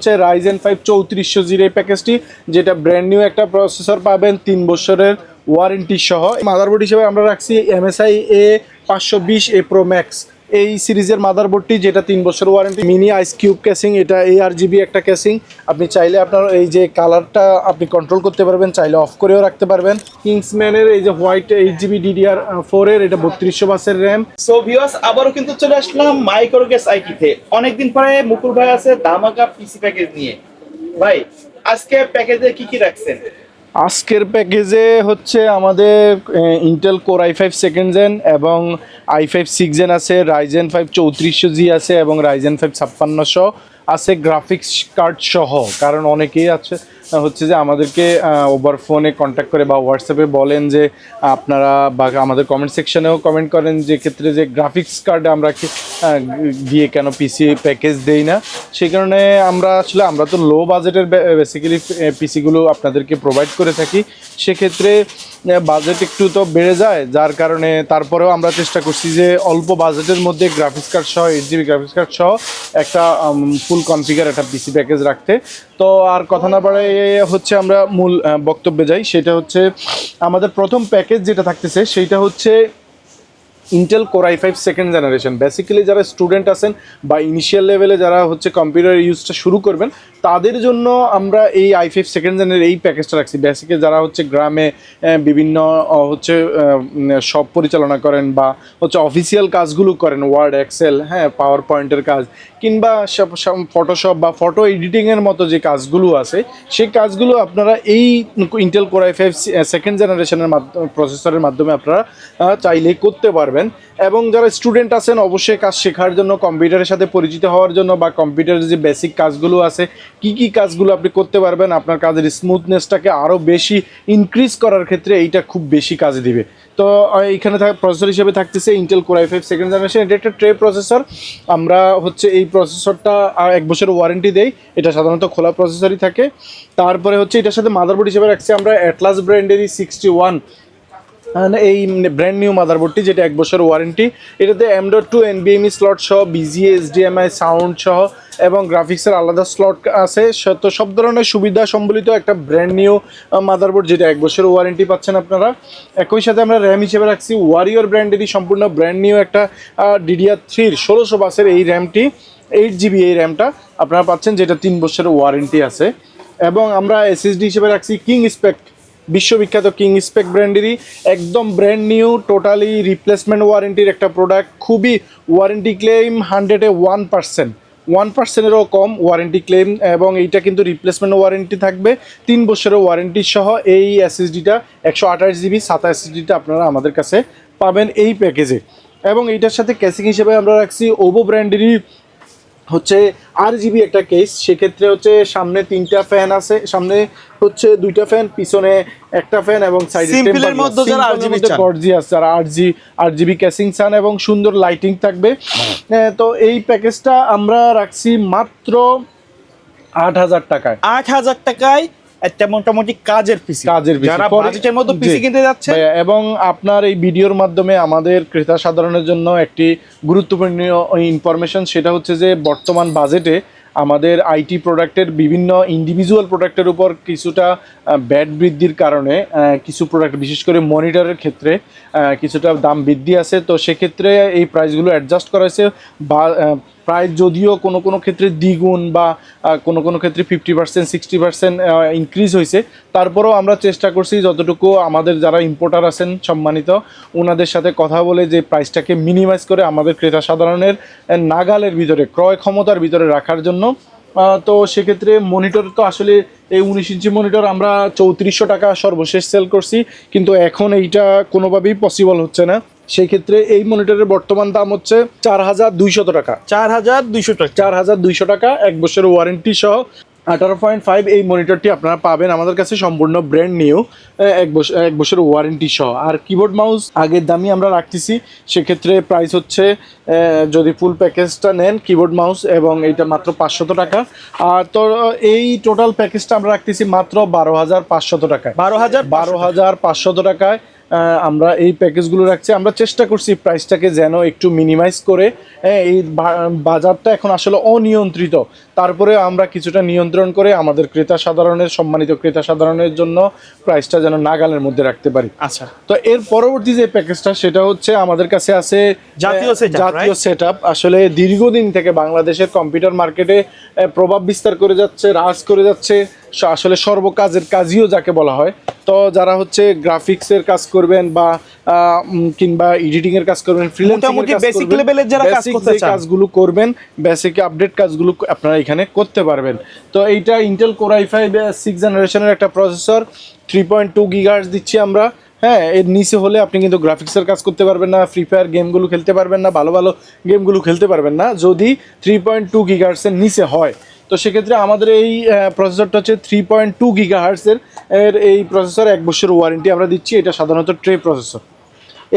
হচ্ছে Ryzen five চৌত্রিশশো জির এই প্যাকেজটি যেটা ব্র্যান্ড নিউ একটা প্রসেসর পাবেন, তিন বছরের ওয়ারেন্টি সহ। মাদারবোর্ড হিসেবে আমরা রাখছি এমএসআই এ পাঁচশো বিশ এ প্রো ম্যাক্স এই সিরিজের মাদারবোর্ডটি, যেটা তিন বছর warranty, mini ice cube casing, এটা এ আর জিবি একটা ক্যাসিং। আপনি চাইলে আপনার এই যে কালারটা আপনি কন্ট্রোল করতে পারবেন, চাইলে অফ করেও রাখতে পারবেন। কিংসম্যানের এই যে হোয়াইট এইট জিবি ডিডিআর ফোরের এটা বত্রিশশো বাসের র্যাম। সো ভিউয়ার্স আবারও কিন্তু চলে আসলাম মাইক্রোগেস আইকিতে অনেকদিন পরে মুকুল ভাই আছে দামাকা পিসি প্যাকেজ নিয়ে। ভাই, আজকে প্যাকেজে কি কি রাখছেন? আজকের প্যাকেজে হচ্ছে আমাদের Intel core i five second gen এবং আই ফাইভ সিক্স জেন আছে রাইজেন ফাইভ চৌত্রিশশো জি আছে এবং রাইজেন ফাইভ ছাপ্পান্নশো আছে গ্রাফিক্স কার্ড সহ। কারণ অনেকেই আছে, হচ্ছে যে আমাদেরকে ওভার ফোনে কন্ট্যাক্ট করে বা হোয়াটসঅ্যাপে বলেন যে, আপনারা বা আমাদের কমেন্ট সেকশনেও কমেন্ট করেন যে, ক্ষেত্রে যে গ্রাফিক্স কার্ড আমরা দিয়ে কেন পিসি প্যাকেজ দেই না? সেই কারণে আমরা আসলে, আমরা তো লো বাজেটের বেসিক্যালি পিসিগুলো আপনাদেরকে প্রোভাইড করে থাকি। সেক্ষেত্রে বাজেট একটু তো বেড়ে যায়, যার কারণে তারপরেও আমরা চেষ্টা করছি যে অল্প বাজেটের মধ্যে গ্রাফিক্স কার্ড সহ এইট জিবি গ্রাফিক্স কার্ড সহ একটা ফুল কনফিগার একটা পিসি প্যাকেজ রাখতে। তো আর কথা না বাড়ায় হচ্ছে আমরা মূল বক্তব্যে যাই। সেটা হচ্ছে, আমাদের প্রথম প্যাকেজ যেটা থাকতেছে সেইটা হচ্ছে Intel core i five second generation basically যারা স্টুডেন্ট আছেন বা ইনিশিয়াল লেভেলে যারা হচ্ছে কম্পিউটার ইউজটা শুরু করবেন তাদের জন্য আমরা এই আই ফাইভ সেকেন্ড জেনের এই প্যাকেজটা রাখছি। বেসিক্যালি যারা হচ্ছে গ্রামে বিভিন্ন হচ্ছে সব পরিচালনা করেন বা হচ্ছে অফিসিয়াল কাজগুলো করেন ওয়ার্ড এক্সেল হ্যাঁ পাওয়ার পয়েন্টের কাজ, কিংবা ফটোশপ বা ফটো এডিটিংয়ের মতো যে কাজগুলো আছে, সেই কাজগুলো আপনারা এই Intel core i five second জেনারেশনের মাধ্যমে প্রসেসরের মাধ্যমে আপনারা চাইলে করতে পারবেন। এবং যারা স্টুডেন্ট আছেন, অবশ্যই কাজ শেখার জন্য কম্পিউটারের সাথে পরিচিত হওয়ার জন্য বা কম্পিউটারের যে বেসিক কাজগুলো আছে, কি কি কাজগুলো আপনি করতে পারবেন, আপনার কাজের স্মুথনেসটাকে আরও বেশি ইনক্রিজ করার ক্ষেত্রে এইটা খুব বেশি কাজে দিবে। তো এইখানে প্রসেসর হিসেবে থাকতেছে Intel core i five second generation এটা একটা ট্রে প্রসেসর আমরা হচ্ছে এই প্রসেসরটা এক বছর ওয়ারেন্টি দেই, এটা সাধারণত খোলা প্রসেসরই থাকে। তারপরে হচ্ছে এটার সাথে মাদারবোর্ড হিসেবে রাখছি, আমরা অ্যাটলাস ব্র্যান্ডেরই সিক্সটি ওয়ান এই ব্র্যান্ড নিউ মাদারবোর্ডটি যেটা এক বছর ওয়ারেন্টি এটাতে এম টু এনবিএমই স্লট সহ বিজিএ এইচডিএমআই সাউন্ড সহ, এবং গ্রাফিক্সের আলাদা স্লট আছে। তো সব ধরনের সুবিধা সম্বলিত একটা ব্র্যান্ড নিউ মাদারবোর্ড যেটা এক বছর ওয়ারেন্টি পাচ্ছেন আপনারা। একই সাথে আমরা র্যাম হিসেবে রাখছি ওয়ারিয়র ব্র্যান্ডেরই সম্পূর্ণ ব্র্যান্ড নিউ একটা ডিডিআর থ্রির ষোলোশো বাসের এই র্যামটি এইট জিবি এই র্যামটা আপনারা পাচ্ছেন, যেটা তিন বছরের ওয়ারেন্টি আছে। এবং আমরা এসএসডি হিসেবে রাখছি কিং স্পেক্ট বিশ্ববিখ্যাত কিং স্পেক ব্র্যান্ডেরই একদম ব্র্যান্ড নিউ টোটালি রিপ্লেসমেন্ট ওয়ারেন্টির একটা প্রোডাক্ট খুবই ওয়ারেন্টি ক্লেম হান্ড্রেডে ওয়ান পার্সেন্ট ওয়ান পার্সেন্টেরও কম ওয়ারেন্টি ক্লেম এবং এইটা কিন্তু রিপ্লেসমেন্ট ওয়ারেন্টি থাকবে। তিন বছরের ওয়ারেন্টি সহ এই এসএসডিটা একশো আঠাশ জিবি সাতা এসএসডিটা আপনারা আমাদের কাছে পাবেন এই প্যাকেজে। এবং এইটার সাথে ক্যাসিং হিসেবে আমরা রাখছি ওভো ব্র্যান্ডেরই হচ্ছে আর জিবি একটা কেস সেক্ষেত্রে হচ্ছে সামনে তিনটা ফ্যান আছে সামনে হচ্ছে দুইটা ফ্যান পিছনে একটা ফ্যান এবং সাইডে এর মধ্যে যারা RGB চান। গর্জিয়াস যারা আট জি আট জিবি ক্যাসিং চান এবং সুন্দর লাইটিং থাকবে। আহ, তো এই প্যাকেজটা আমরা রাখছি মাত্র আট হাজার টাকায়। আট হাজার টাকায় একটা মোটামুটি কাজের পিসি কাজের PC যারা বাজেটের মধ্যে। পিসি কিনতে যাচ্ছে। এবং আপনার এই ভিডিওর মাধ্যমে আমাদের ক্রেতা সাধারণের জন্য একটি গুরুত্বপূর্ণ ইনফরমেশন সেটা হচ্ছে যে বর্তমান বাজেটে আমাদের আইটি প্রোডাক্টের বিভিন্ন ইন্ডিভিজুয়াল প্রোডাক্টের উপর কিছুটা ব্যাড বৃদ্ধির কারণে কিছু প্রোডাক্ট বিশেষ করে মনিটরের ক্ষেত্রে কিছুটা দাম বৃদ্ধি আছে। তো সেক্ষেত্রে এই প্রাইসগুলো অ্যাডজাস্ট করা হয়েছে বা প্রায় যদিও কোনো কোনো ক্ষেত্রে দ্বিগুণ বা কোনো কোনো ক্ষেত্রে fifty percent sixty percent increase হয়েছে তারপরেও আমরা চেষ্টা করছি যতটুকু আমাদের যারা ইম্পোর্টার আছেন সম্মানিত ওনাদের সাথে কথা বলে যে প্রাইসটাকে মিনিমাইজ করে আমাদের ক্রেতা সাধারণের নাগালের ভিতরে, ক্রয় ক্ষমতার ভিতরে রাখার জন্য। তো সেক্ষেত্রে মনিটর তো আসলে এই উনিশ ইঞ্চি মনিটর আমরা চৌত্রিশশো টাকা সর্বশেষ সেল করছি, কিন্তু এখন এইটা কোনোভাবেই পসিবল হচ্ছে না। সেই ক্ষেত্রে এই মনিটরের বর্তমান দাম হচ্ছে চার হাজার দুইশত টাকা। চার হাজার দুইশো টাকা। চার হাজার দুইশো টাকা এক বছরের ওয়ারেন্টি সহ আঠারো পয়েন্ট ফাইভ এই মনিটরটি আপনারা পাবেন আমাদের কাছে সম্পূর্ণ ব্র্যান্ড নিউ এক বছর এক বছরের ওয়ারেন্টি সহ। আর কিবোর্ড মাউস আগের দামই আমরা রাখতেছি সেক্ষেত্রে প্রাইস হচ্ছে যদি ফুল প্যাকেজটা নেন কিবোর্ড মাউস এবং এইটা মাত্র পাঁচশত টাকা। আর তো এই টোটাল প্যাকেজটা আমরা রাখতেছি মাত্র বারো হাজার পাঁচশত টাকায়। বারো হাজার বারো হাজার পাঁচশত টাকায় আমরা এই প্যাকেজগুলো রাখছি। আমরা চেষ্টা করছি প্রাইসটাকে যেন একটু মিনিমাইজ করে। হ্যাঁ, এই বাজারটা এখন আসলে অনিয়ন্ত্রিত। তারপরে আমরা কিছুটা নিয়ন্ত্রণ করে আমাদের ক্রেতা সাধারণের সম্মানিত ক্রেতা সাধারণের জন্য প্রাইসটা যেন নাগালের মধ্যে রাখতে পারি। আচ্ছা। তো এর পরবর্তী যে প্যাকেজটা সেটা হচ্ছে আমাদের কাছে আছে জাতীয় জাতীয়? সেট আসলে দীর্ঘদিন থেকে বাংলাদেশের কম্পিউটার মার্কেটে প্রভাব বিস্তার করে যাচ্ছে রাজ করে যাচ্ছে। আসলে সর্বকাজের কাজইও যাকে বলা হয়। তো যারা হচ্ছে গ্রাফিক্সের কাজ করবেন বা কিংবা এডিটিং এর কাজ করবেন মোটামুটি এর যারা কাজ করতে চান। কাজগুলো করবেন বেসিক আপডেট কাজগুলো আপনারা এখানে করতে পারবেন। তো এইটা Intel core i five six জেনারেশনের একটা processor three point two gigahertz দিচ্ছি আমরা। হ্যাঁ এর নিচে হলে আপনি কিন্তু গ্রাফিক্সের কাজ করতে পারবেন না ফ্রি ফায়ার গেমগুলো খেলতে পারবেন না ভালো ভালো গেমগুলো খেলতে পারবেন না। যদি থ্রি পয়েন্ট টু গিগার্সের নিচে হয় তো সেক্ষেত্রে আমাদের এই প্রসেসরটা হচ্ছে থ্রি পয়েন্ট টু গিগা হার্টসের এর এই প্রসেসর এক বছর ওয়ারেন্টি আমরা দিচ্ছি এটা সাধারণত ট্রে প্রসেসর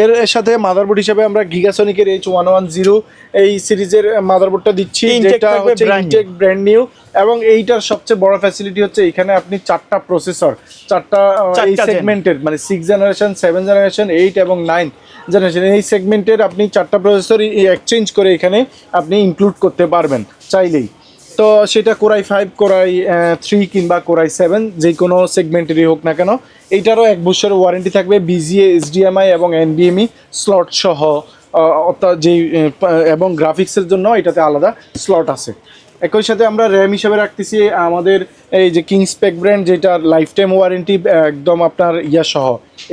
এর সাথে মাদারবোর্ড হিসেবে আমরা গিগাসনিকের এইচ ওয়ান ওয়ান জিরো এই সিরিজের মাদারবোর্ডটা দিচ্ছি যেটা হচ্ছে ইনটেক ব্র্যান্ড নিউ এবং এইটার সবচেয়ে বড় ফ্যাসিলিটি হচ্ছে এখানে আপনি চারটা প্রসেসর চারটা এই। সেগমেন্টের মানে six generation seven generation eight এবং নাইন জেনারেশন এই সেগমেন্টের আপনি চারটা প্রসেসর এক্সচেঞ্জ করে এখানে আপনি ইনক্লুড করতে পারবেন চাইলেই। তো সেটা core i five core i three কিংবা কোরাই সেভেন যে কোনো সেগমেন্টেরই হোক না কেন এইটারও এক বছরের ওয়ারেন্টি থাকবে বিজিএ এসডিএমআই এবং এনবিএমই স্লট সহ আহ, অর্থাৎ যেই এবং গ্রাফিক্সের জন্য এটাতে আলাদা স্লট আছে। একই সাথে আমরা র্যাম হিসাবে রাখতেছি আমাদের এই যে কিং স্পেক ব্র্যান্ড যেটার লাইফ টাইম ওয়ারেন্টি একদম আপনার ইয়া সহ।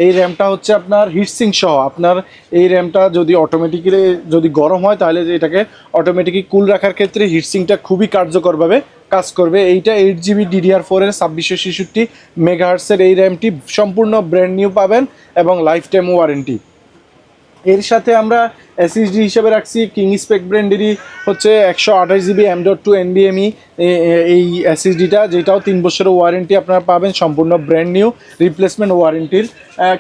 এই র্যামটা হচ্ছে আপনার হিটসিং সহ। আপনার এই র্যামটা যদি অটোমেটিক্যালি যদি গরম হয়, তাহলে এটাকে অটোমেটিকলি কুল রাখার ক্ষেত্রে হিটসিংটা খুবই কার্যকরভাবে কাজ করবে। এইটা এইট জিবি ডিডিআর ফোরের ছাব্বিশশো ছেষট্টি মেগাহার্সের এই র্যামটি সম্পূর্ণ ব্র্যান্ড নিউ পাবেন এবং লাইফ টাইম ওয়ারেন্টি এর সাথে আমরা এসএসডি হিসেবে রাখছি কিং স্পেক ব্র্যান্ডেরই হচ্ছে একশো আঠাশ জিবি এম ডট টু এনবিএমই এই এসএসডিটা যেটাও তিন বছরের ওয়ারেন্টি আপনারা পাবেন, সম্পূর্ণ ব্র্যান্ড নিউ রিপ্লেসমেন্ট ওয়ারেন্টির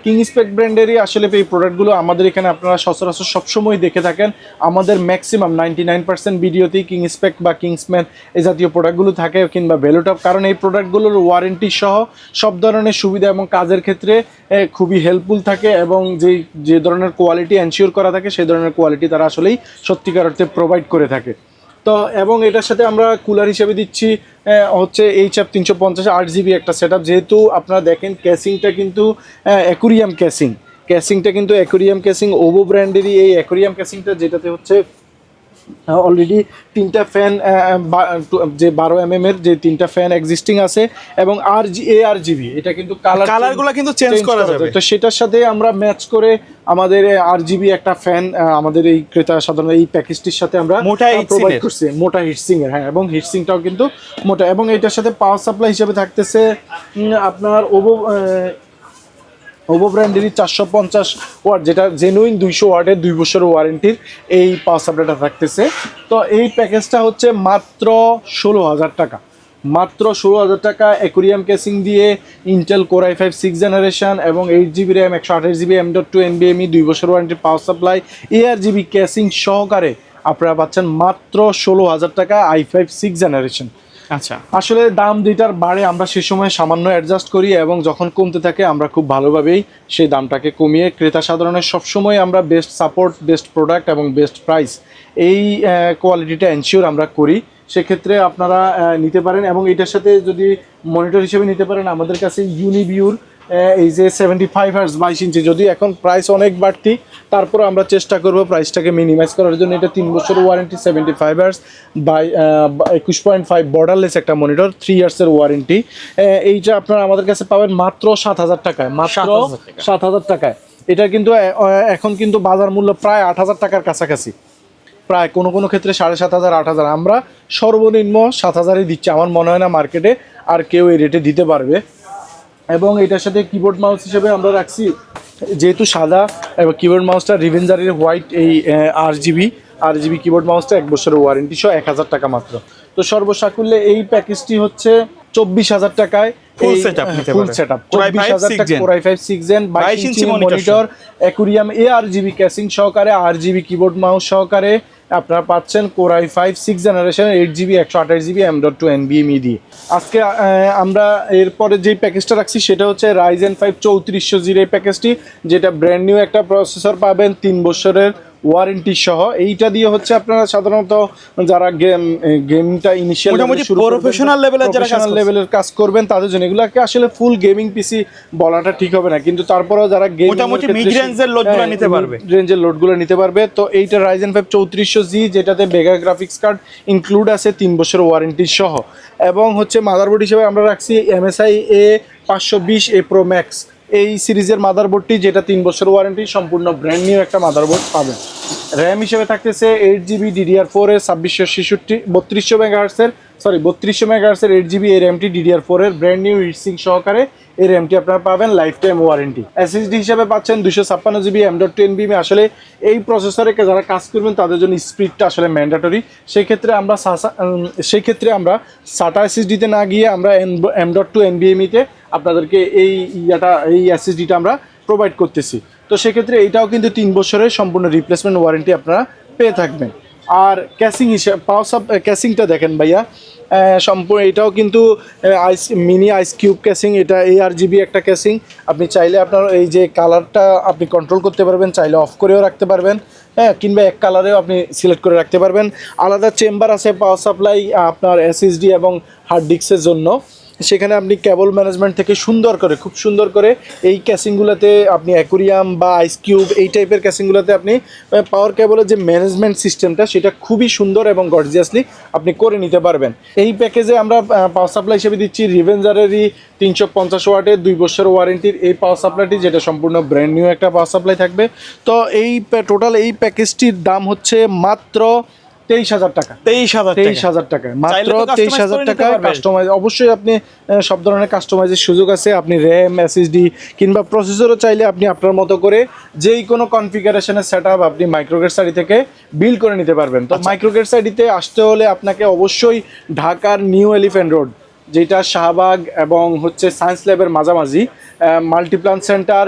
কিং স্পেক ব্র্যান্ডেরই আসলে এই প্রোডাক্টগুলো আমাদের এখানে আপনারা সচরাচর সবসময় দেখে থাকেন। আমাদের ম্যাক্সিমাম নাইনটি নাইন পার্সেন্ট ভিডিওতেই কিং স্পেক বা কিংসম্যান এই জাতীয় প্রোডাক্টগুলো থাকে কিংবা ভ্যালুটপ কারণ এই প্রোডাক্টগুলোর ওয়ারেন্টি সহ সব ধরনের সুবিধা এবং কাজের ক্ষেত্রে খুবই হেল্পফুল থাকে এবং যে যে ধরনের কোয়ালিটি এনশিওর করা থাকে, সেই ধরনের কোয়ালিটি তারা আসলেই সত্যিকার অর্থে প্রোভাইড করে থাকে। তো এবং এটার সাথে আমরা কুলার হিসেবে দিচ্ছি হচ্ছে এইচ এফ তিনশো পঞ্চাশ আট জিবি একটা সেট যেহেতু আপনারা দেখেন ক্যাসিংটা কিন্তু অ্যাকুরিয়াম ক্যাসিং ক্যাসিংটা কিন্তু অ্যাকুরিয়াম ক্যাসিং ওভো ব্র্যান্ডেরই এই অ্যাকুরিয়াম ক্যাসিংটা যেটাতে হচ্ছে অলরেডি তিনটা ফ্যান যে বারো এম এম এর যে তিনটা ফ্যান এক্সিস্টিং আছে এবং আর জি এ আর জিবি এটা কিন্তু কালার কালারগুলো কিন্তু চেঞ্জ করা যাবে। তো সেটার সাথে আমরা ম্যাচ করে আমাদের আর জিবি একটা ফ্যান আমাদের এই ক্রেতা সাধারণত এই প্যাকেজটির সাথে আমরা মোটা প্রোভাইড করছি। মোটা হিটসিং এর হ্যাঁ এবং হিটসিংটাও কিন্তু মোটা। এবং এটার সাথে পাওয়ার সাপ্লাই হিসেবে থাকতেছে আপনার ওভো ওভো ব্র্যান্ডেরই চারশো পঞ্চাশ ওয়াট, যেটা জেনুইন দুইশো ওয়াটের, দুই বছর ওয়ারেন্টির এই পাওয়ার সাপ্লাইটা থাকতেছে। তো এই প্যাকেজটা হচ্ছে মাত্র ষোলো হাজার টাকা। মাত্র ষোলো হাজার টাকা অ্যাকুরিয়াম কেসিং দিয়ে Intel core i five six generation এবং এইট জিবি র্যাম একশো আঠাশ জিবি এম ডট টু এনবিএমই দুই বছর ওয়ারেন্টির power supply ARGB casing সহকারে আপনারা পাচ্ছেন মাত্র ষোলো হাজার টাকা আই ফাইভ সিক্স জেনারেশন আচ্ছা। আসলে দাম দুইটার বাড়ে আমরা সে সময় সামান্য অ্যাডজাস্ট করি এবং যখন কমতে থাকে আমরা খুব ভালোভাবেই সেই দামটাকে কমিয়ে ক্রেতা সাধারণের সবসময় আমরা বেস্ট সাপোর্ট বেস্ট প্রোডাক্ট এবং বেস্ট প্রাইস এই কোয়ালিটিটা এনশিওর আমরা করি। সেক্ষেত্রে আপনারা নিতে পারেন এবং এটার সাথে যদি মনিটর হিসেবে নিতে পারেন আমাদের কাছে ইউনিবিউর এই যে সেভেন্টি ফাইভ হার্স বাইশ ইঞ্চি যদি এখন প্রাইস অনেক বাড়তি তারপর আমরা চেষ্টা করব প্রাইসটাকে মিনিমাইজ করার জন্য। এটা তিন বছর warranty seventy five hertz by একুশ পয়েন্ট ফাইভ বর্ডারলেস একটা মনিটর থ্রি ইয়ার্সের ওয়ারেন্টি এইটা আপনারা আমাদের কাছে পাবেন মাত্র সাত হাজার টাকায়। মাত্র সাত হাজার টাকায়। এটা কিন্তু এখন কিন্তু বাজার মূল্য প্রায় আট হাজার টাকার কাছাকাছি। প্রায় কোনো কোনো ক্ষেত্রে সাড়ে সাত হাজার আট হাজার। আমরা সর্বনিম্ন সাত হাজারই দিচ্ছি। আমার মনে হয় না মার্কেটে আর কেউ এই রেটে দিতে পারবে। এবং এটার সাথে কিবোর্ড মাউস হিসেবে আমরা রাখছি যেহেতু সাদা এবং কিবোর্ড মাউসটা রিভেঞ্জারের হোয়াইট এই RGB RGB keyboard মাউসটা এক বছরের ওয়ারেন্টি সহ এক হাজার টাকা মাত্র। তো সর্বসাকুল্যে এই প্যাকেজটি হচ্ছে চব্বিশ হাজার টাকায়। Full setup নিতে ফুল পারে। সেট আপ Core i5 চব্বিশ হাজার 6 টাকা core i five six gen 22 inch inch monitor aquarium ARGB casing সহকারে আর জিবি কিবোর্ড মাউস সহকারে আপনারা পাচ্ছেন core i five six generation eight GB একশো আঠাশ GB M dot two N দিয়ে আজকে আমরা এরপরে যেই প্যাকেজটা রাখছি, সেটা হচ্ছে রাইজেন ফাইভ চৌত্রিশশো জিরো এই প্যাকেজটি যেটা ব্র্যান্ড নিউ একটা প্রসেসর পাবেন তিন বছরের ওয়ারেন্টি সহ। এইটা দিয়ে হচ্ছে আপনারা সাধারণত যারা গেম গেমটা ইনিশিয়াল level এর যারা লেভেলের কাজ করবেন তাদের জন্য এগুলোকে আসলে ফুল গেমিং পিসি বলাটা ঠিক হবে না। কিন্তু তারপরেও যারা গেম মোটামুটি mid range এর load গুলো নিতে পারবে। রেঞ্জের লোডগুলো নিতে পারবে। তো এইটা রাইজেন ফাইভ চৌত্রিশশো জি যেটাতে বেগা গ্রাফিক্স কার্ড ইনক্লুড আছে তিন বছর ওয়ারেন্টি সহ। এবং হচ্ছে মাদারবোর্ড হিসেবে আমরা রাখছি এমএসআই এ পাঁচশো বিশ এ প্রো ম্যাক্স এই সিরিজের মাদারবোর্ডটি যেটা তিন বছর ওয়ারেন্টি সম্পূর্ণ ব্র্যান্ড নিউ একটা মাদারবোর্ড পাবেন। র্যাম হিসেবে থাকতেছে এইট জিবি ডিডিআর ফোর এর ছাব্বিশশো ছেষট্টি বত্রিশশো মেগাহার্সের সরি বত্রিশশো মেগাহার্সের এইট জিবি এই র্যামটি ডিডিআর ফোর এর ব্র্যান্ড নিউ হিটসিং সহকারে এই র্যামটি আপনারা পাবেন লাইফ টাইম ওয়ারেন্টি এসএসডি হিসেবে পাচ্ছেন দুশো ছাপ্পান্ন GB M dot ten BM আসলে এই প্রসেসরে যারা কাজ করবেন তাদের জন্য স্পিডটা আসলে ম্যান্ডাটরি সেক্ষেত্রে আমরা সাসা- উম, সেই ক্ষেত্রে আমরা সাটা এসএসডিতে না গিয়ে আমরা এম ডট টু এনবিএমইতে আপনাদেরকে এই ইয়াটা, এই এসএসডিটা আমরা প্রোভাইড করতেছি। তো সেক্ষেত্রে এইটাও কিন্তু তিন বছরের সম্পূর্ণ রিপ্লেসমেন্ট ওয়ারেন্টি আপনারা পেয়ে থাকবেন। আর ক্যাসিং হিসেবে পাওয়ার সাপ ক্যাসিংটা দেখেন ভাইয়া। সম্পূর্ণ এটাও কিন্তু ice mini ice cube casing এটা এই আর জিবি একটা ক্যাসিং আপনি চাইলে আপনার এই যে কালারটা আপনি কন্ট্রোল করতে পারবেন, চাইলে অফ করেও রাখতে পারবেন। হ্যাঁ কিংবা এক কালারেও আপনি সিলেক্ট করে রাখতে পারবেন। আলাদা চেম্বার আছে পাওয়ার সাপ্লাই আপনার এসএসডি এবং হার্ড ডিস্কের জন্য। সেখানে আপনি কেবল ম্যানেজমেন্ট থেকে সুন্দর করে, খুব সুন্দর করে এই ক্যাসিংগুলোতে আপনি অ্যাকুরিয়াম বা আইস কিউব এই টাইপের ক্যাসিংগুলোতে আপনি পাওয়ার কেবলের যে ম্যানেজমেন্ট সিস্টেমটা সেটা খুবই সুন্দর এবং গর্জিয়াসলি আপনি করে নিতে পারবেন। এই প্যাকেজে আমরা পাওয়ার সাপ্লাই হিসেবে দিচ্ছি রিভেঞ্জারেরই তিনশো পঞ্চাশ ওয়াটের দুই বছর ওয়ারেন্টির এই পাওয়ার সাপ্লাইটি যেটা সম্পূর্ণ ব্র্যান্ড নিউ একটা পাওয়ার সাপ্লাই থাকবে। তো এই টোটাল এই প্যাকেজটির দাম হচ্ছে মাত্র তেইশ হাজার টাকা। তেইশ হাজার তেইশ হাজার টাকা। মাত্র তেইশ হাজার পারবেন। কাস্টমাইজ অবশ্যই আপনি সব ধরনের কাস্টমাইজের সুযোগ আছে। আপনি র্যাম এসএসডি কিংবা প্রসেসরও চাইলে আপনি আপনার মতো করে যেই কোনো কনফিগারেশনের সেট আপনি মাইক্রোগেট সাইডি থেকে বিল করে নিতে পারবেন। আচ্ছা। তো মাইক্রোগেট সাইডিতে আসতে হলে আপনাকে অবশ্যই ঢাকার নিউ এলিফ্যান্ট রোড যেটা শাহবাগ এবং হচ্ছে সায়েন্স ল্যাবের মাঝামাঝি মাল্টিপ্লান সেন্টার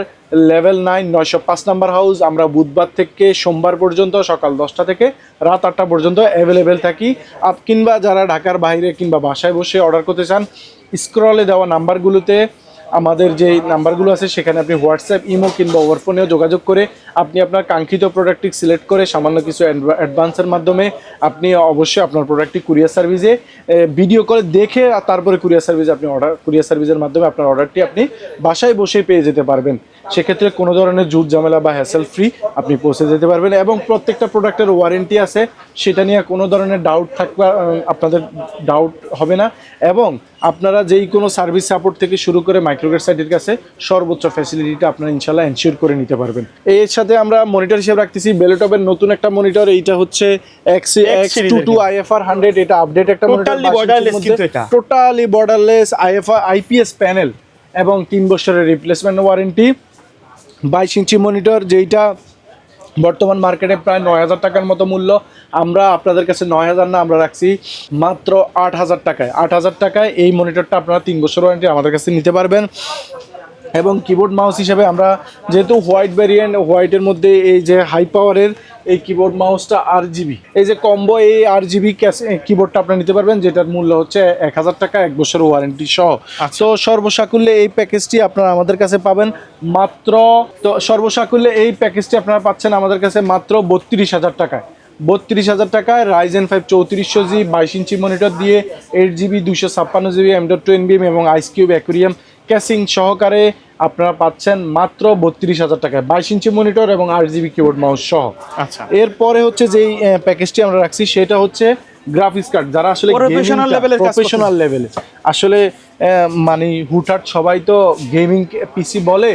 লেভেল নাইন নয়শো পাঁচ নাম্বার হাউস আমরা বুধবার থেকে সোমবার পর্যন্ত, সকাল দশটা থেকে রাত আটটা পর্যন্ত অ্যাভেলেবেল থাকি। আপ কিংবা যারা ঢাকার বাইরে কিংবা বাসায় বসে অর্ডার করতে চান স্ক্রলে দেওয়া নাম্বারগুলোতে আমাদের যে নাম্বারগুলো আছে, সেখানে আপনি হোয়াটসঅ্যাপ ইমো কিংবা ওভারফোনেও যোগাযোগ করে আপনি আপনার কাঙ্ক্ষিত প্রোডাক্টটি সিলেক্ট করে সামান্য কিছু অ্যাডভান্সের মাধ্যমে আপনি অবশ্যই আপনার প্রোডাক্টটি কুরিয়ার সার্ভিসে ভিডিও করে দেখে তারপরে কুরিয়ার সার্ভিসে আপনি অর্ডার কুরিয়ার সার্ভিসের মাধ্যমে আপনার অর্ডারটি আপনি বাসায় বসে পেয়ে যেতে পারবেন। সেক্ষেত্রে কোনো ধরনের জুট ঝামেলা বা হ্যাসেল ফ্রি আপনি পৌঁছে যেতে পারবেন এবং প্রত্যেকটা প্রোডাক্টের ওয়ারেন্টি আছে সেটা নিয়ে কোনো ধরনের ডাউট থাকবে আপনাদের ডাউট হবে না। এবং আপনারা যেই কোনো সার্ভিস সাপোর্ট থেকে শুরু করে মাইক্রোগেট সাইটের কাছে সর্বোচ্চ ফ্যাসিলিটিটা আপনারা ইনশাল্লাহ এনশিওর করে নিতে পারবেন। এর সাথে আমরা মনিটর হিসেবে রাখতেছি বেলোটপের নতুন একটা মনিটর এইটা হচ্ছে X X two two IFR hundred এটা আপডেট একটা totally borderless IFR IPS panel এবং তিন বছরের রিপ্লেসমেন্ট ওয়ারেন্টি বাইশ ইঞ্চি মনিটর, যেইটা বর্তমান মার্কেটে প্রায় নয় হাজার টাকার মতো মূল্য। আমরা আপনাদের কাছে নয় হাজার না, আমরা রাখছি মাত্র আট হাজার টাকায়। আট হাজার টাকায় এই মনিটরটা আপনারা তিন বছর ওয়ারেন্টি আমাদের কাছে নিতে পারবেন। এবং কিবোর্ড মাউস হিসেবে আমরা যেহেতু হোয়াইট ভ্যারিয়েন্ট হোয়াইটের মধ্যে এই যে হাই পাওয়ারের এই কিবোর্ড মাউসটা আর জিবি এই যে কম্বো এই আর জিবি কিবোর্ডটা আপনি নিতে পারবেন যেটার মূল্য হচ্ছে এক হাজার টাকা এক বছর ওয়ারেন্টি সহ। তো সর্বসাকুল্যে এই প্যাকেজটি আপনারা আমাদের কাছে পাবেন মাত্র তো সর্বসাকুল্যে এই প্যাকেজটি আপনারা পাচ্ছেন আমাদের কাছে মাত্র বত্রিশ হাজার টাকায়। বত্রিশ হাজার টাকায় রাইজেন ফাইভ চৌত্রিশশো জি বাইশ ইঞ্চি মনিটর দিয়ে এইট জিবি দুশো ছাপ্পান্ন জিবি এম ডট টু এনবিএম এবং আইস কিউব অ্যাকুরিয়াম ক্যাসিং সহকারে আপনারা পাচ্ছেন মাত্র বত্রিশ হাজার টাকায় বাইশ ইঞ্চি মনিটর এবং আট জিবি কিবোর্ড মাউস সহ। আচ্ছা। এরপরে হচ্ছে যেই প্যাকেজটি আমরা রাখছি সেটা হচ্ছে গ্রাফিক্স কার্ড। যারা আসলে প্রফেশনাল করতে প্রফেশনাল লেভেলে আসলে মানে হুটহাট সবাই তো গেমিং পিসি বলে।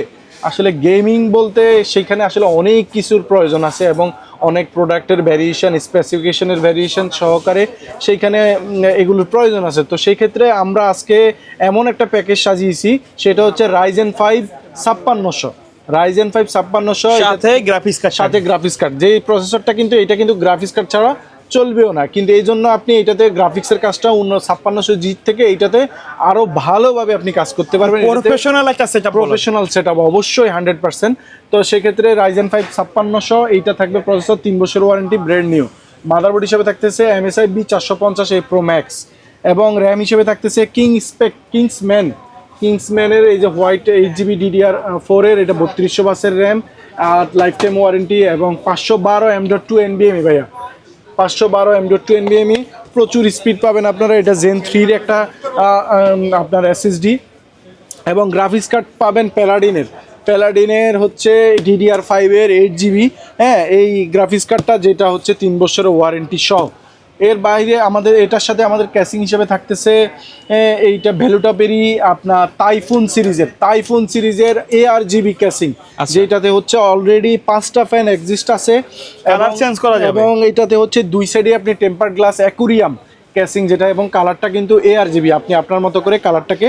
আসলে গেমিং বলতে সেখানে আসলে অনেক কিছুর প্রয়োজন আছে এবং অনেক প্রোডাক্টের ভ্যারিয়েশন স্পেসিফিকেশনের ভ্যারিয়েশন সহকারে সেইখানে এগুলোর প্রয়োজন আছে। তো সেই ক্ষেত্রে আমরা আজকে এমন একটা প্যাকেজ সাজিয়েছি সেটা হচ্ছে রাইজেন ফাইভ ছাপ্পান্নশো। রাইজেন ফাইভ ছাপ্পান্নশো সাথে গ্রাফিক্স কার্ড সাথে গ্রাফিক্স কার্ড যে প্রসেসরটা কিন্তু এটা কিন্তু গ্রাফিক্স কার্ড ছাড়া চলবেও না। কিন্তু এই জন্য আপনি এটাতে গ্রাফিক্সের কাজটা অন্য ছাপ্পান্নশো জি থেকে এইটাতে আরও ভালোভাবে আপনি কাজ করতে পারবেন। প্রফেশনাল একটা সেটআপ প্রফেশনাল সেট আপ অবশ্যই হান্ড্রেড পার্সেন্ট তো সেক্ষেত্রে রাইজেন ফাইভ ছাপ্পান্নশো এইটা থাকবে প্রসেসর তিন বছর ওয়ারেন্টি ব্র্যান্ড নিউ মাদারবোর্ড হিসেবে থাকতেছে এমএসআই বি চারশো পঞ্চাশ এই প্রো ম্যাক্স এবং র্যাম হিসেবে থাকতেছে কিং স্পেক কিংসম্যান কিংসম্যানের এই যে হোয়াইট এইট জিবি ডিডিআর ফোরের এটা বত্রিশশো বাসের র্যাম আর লাইফ টাইম ওয়ারেন্টি এবং পাঁচশো বারো এম ডট টু এনবিএমই ভাইয়া। পাঁচশো বারো এম ডট টু এনবিএমই প্রচুর স্পিড পাবেন আপনারা। এটা জেন থ্রির একটা আপনার এসএসডি এবং গ্রাফিক্স কার্ড পাবেন প্যালাডিনের প্যালাডিনের হচ্ছে ডিডিআর ফাইভের এইট জিবি হ্যাঁ এই গ্রাফিক্স কার্ডটা যেটা হচ্ছে তিন বছরের ওয়ারেন্টি সহ। এর বাইরে আমাদের এটার সাথে আমাদের ক্যাসিং হিসেবে থাকতেছে এইটা ভ্যালুটাপেরই আপনার টাইফুন সিরিজের টাইফুন সিরিজের এ আর জিবি ক্যাসিং। যেটাতে হচ্ছে অলরেডি পাঁচটা ফ্যান এক্সিস্ট আছে এবং- করা যাবে। এবং এটাতে হচ্ছে দুই সাইডে আপনি টেম্পার গ্লাস অ্যাকুরিয়াম ক্যাসিং যেটা এবং কালারটা কিন্তু এ আর জিবি আপনি আপনার মতো করে কালারটাকে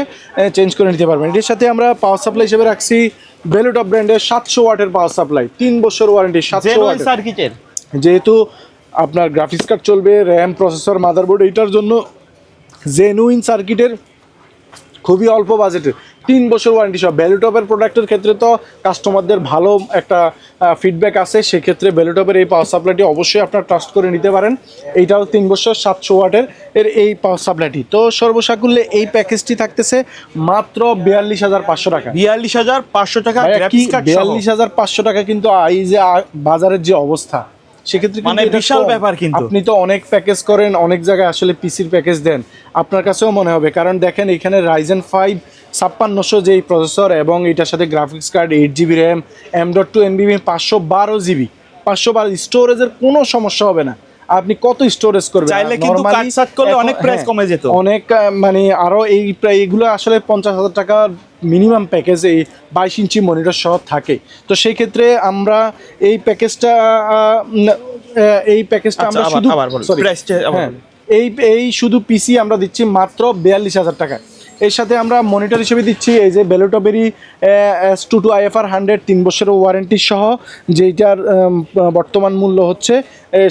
চেঞ্জ করে নিতে পারবেন এটির সাথে আমরা পাওয়ার সাপ্লাই হিসেবে রাখছি বেলুটপ ব্র্যান্ডের সাতশো ওয়াটের পাওয়ার সাপ্লাই তিন বছর ওয়ারেন্টি সাতশো সার্কিটের যেহেতু আপনার গ্রাফিক্স কার্ড চলবে র্যাম প্রসেসর মাদারবোর্ড এইটার জন্য জেনুইন সার্কিটের খুবই অল্প বাজেটের তিন বছর ওয়ারেন্টি সব। ভ্যালুটপের প্রোডাক্টের ক্ষেত্রে তো কাস্টমারদের ভালো একটা ফিডব্যাক আছে। সেক্ষেত্রে ভ্যালুটপের এই পাওয়ার সাপ্লাইটি অবশ্যই আপনার ট্রাস্ট করে নিতে পারেন। এইটাও তিন বছর সাতশো ওয়াটের এর এই পাওয়ার সাপ্লাইটি তো সর্বসাকুল্যে এই প্যাকেজটি থাকতেছে মাত্র বিয়াল্লিশ হাজার পাঁচশো টাকা। বিয়াল্লিশ হাজার পাঁচশো টাকা বিয়াল্লিশ হাজার পাঁচশো টাকা কিন্তু এই যে বাজারের যে অবস্থা। সেক্ষেত্রে মানে বিশাল ব্যাপার কিন্তু। আপনি তো অনেক প্যাকেজ করেন অনেক জায়গায় আসলে পিসির প্যাকেজ দেন। আপনার কাছেও মনে হবে কারণ দেখেন এখানে রাইজেন ফাইভ ছাপ্পান্নশো যেই প্রসেসর এবং এটার সাথে graphics card eight GB RAM M dot two NVB পাঁচশো বারো জিবি পাঁচশো বারো স্টোরেজের কোনো সমস্যা হবে না। আপনি কত স্টোরেজ করবেন? চাইলে কিন্তু কাটছাট করলে অনেক price হ্যাঁ, কমে যেত। অনেক মানে আরও এই প্রায় এগুলো আসলে পঞ্চাশ হাজার টাকা মিনিমাম প্যাকেজ এই বাইশ ইঞ্চি মনিটর সহ থাকে। তো সেই ক্ষেত্রে আমরা এই প্যাকেজটা এই প্যাকেজটা আচ্ছা, আমরা শুধু হ্যাঁ। এই এই শুধু পিসি আমরা দিচ্ছি মাত্র বিয়াল্লিশ হাজার টাকা। এর সাথে আমরা মনিটর হিসেবে দিচ্ছি এই যে বেলোটবেরি S two two IFR hundred তিন বছরের ওয়ারেন্টি সহ যেইটার বর্তমান মূল্য হচ্ছে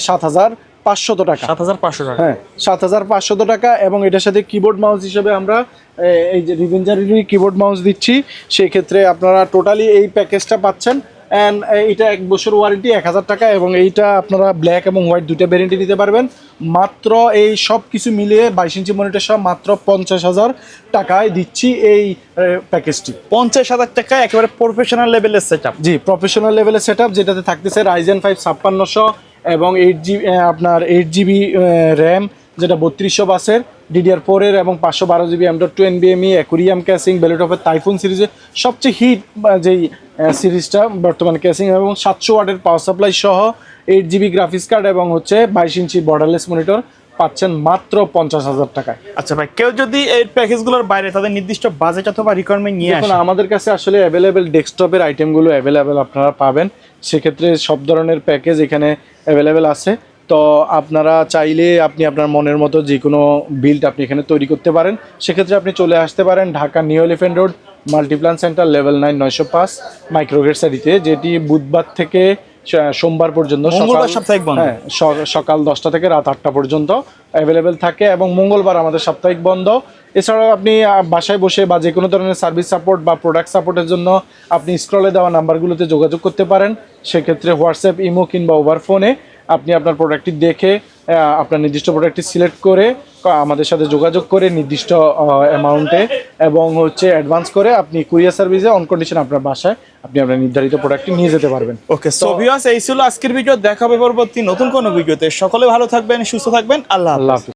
সাত হাজার। পাঁচশত টাকা। সাত হাজার পাঁচশো টাকা। হ্যাঁ সাত হাজার পাঁচশত টাকা এবং এটার সাথে কিবোর্ড মাউস হিসেবে আমরা এই যে রিভেঞ্জারির কিবোর্ড মাউস দিচ্ছি সেই ক্ষেত্রে আপনারা টোটালি এই প্যাকেজটা পাচ্ছেন। অ্যান্ড এটা এক বছর ওয়ারেন্টি এক হাজার টাকা এবং এইটা আপনারা ব্ল্যাক এবং হোয়াইট দুইটা ভ্যারেন্টি নিতে পারবেন। মাত্র এই সব কিছু মিলিয়ে বাইশ ইঞ্চি মনিটর সহ মাত্র পঞ্চাশ হাজার টাকায় দিচ্ছি এই প্যাকেজটি পঞ্চাশ হাজার টাকা একেবারে প্রফেশনাল লেভেলের সেট আপ জি প্রফেশনাল লেভেলের সেট যেটাতে থাকতেছে রাইজেন ফাইভ ছাপ্পান্নশো এবং এইট জিবি আপনার এইট জিবি র্যাম যেটা বত্রিশশো বাসের ডিডিআর ফোরের এবং পাঁচশো বারো জিবি এম ডট টু এনবিএমই অ্যাকুরিয়াম ক্যাসিং বেলোটপের টাইফুন সিরিজের সবচেয়ে হিট যেই সিরিজটা বর্তমানে ক্যাসিং এবং সাতশো ওয়াটের পাওয়ার সাপ্লাই সহ এইট জিবি গ্রাফিক্স কার্ড এবং হচ্ছে বাইশ ইঞ্চি বর্ডারলেস মনিটর পাচ্ছেন মাত্র পঞ্চাশ হাজার টাকায়। আচ্ছা ভাই কেউ যদি এই প্যাকেজগুলোর বাইরে তাদের নির্দিষ্ট বাজেট অথবা রিকোয়ারমেন্ট নিয়ে আসে। আমাদের কাছে আসলে অ্যাভেলেবেল ডেস্কটপের আইটেমগুলো অ্যাভেলেবেল আপনারা পাবেন। সেক্ষেত্রে সব ধরনের প্যাকেজ এখানে অ্যাভেলেবেল আছে। তো আপনারা চাইলে আপনি আপনার মনের মতো যে কোনো বিল্ড আপনি এখানে তৈরি করতে পারেন। সেক্ষেত্রে আপনি চলে আসতে পারেন Dhaka new elephant road, Multiplan center level nine নয়শো পাঁচ মাইক্রোগেট সারিতে, যেটি বুধবার থেকে সোমবার পর্যন্ত মঙ্গলবার সকাল- সাপ্তাহিক বন্ধ। হ্যাঁ সকাল দশটা থেকে রাত আটটা পর্যন্ত অ্যাভেলেবেল থাকে এবং মঙ্গলবার আমাদের সাপ্তাহিক বন্ধ এছাড়াও আপনি বাসায় বসে বা যে কোনো ধরনের সার্ভিস সাপোর্ট বা প্রোডাক্ট সাপোর্টের জন্য আপনি স্ক্রলে দেওয়া নাম্বারগুলোতে যোগাযোগ করতে পারেন সেক্ষেত্রে হোয়াটসঅ্যাপ ইমো কিংবা ওভার ফোনে আপনি আপনার প্রোডাক্টটি দেখে আপনার নির্দিষ্ট প্রোডাক্টটি সিলেক্ট করে আমাদের সাথে যোগাযোগ করে নির্দিষ্ট অ্যামাউন্টে এবং হচ্ছে অ্যাডভান্স করে আপনি কুরিয়ার সার্ভিসে অন কন্ডিশন আপনার বাসায় আপনি আপনার নির্ধারিত প্রোডাক্টটি নিয়ে যেতে পারবেন। ওকে সোভিয়াস ভিউয়ার্স এই ছিল আজকের ভিডিও দেখাবে পরবর্তী নতুন কোনো ভিডিওতে সকলে ভালো থাকবেন সুস্থ থাকবেন। আল্লাহ আল্লাহ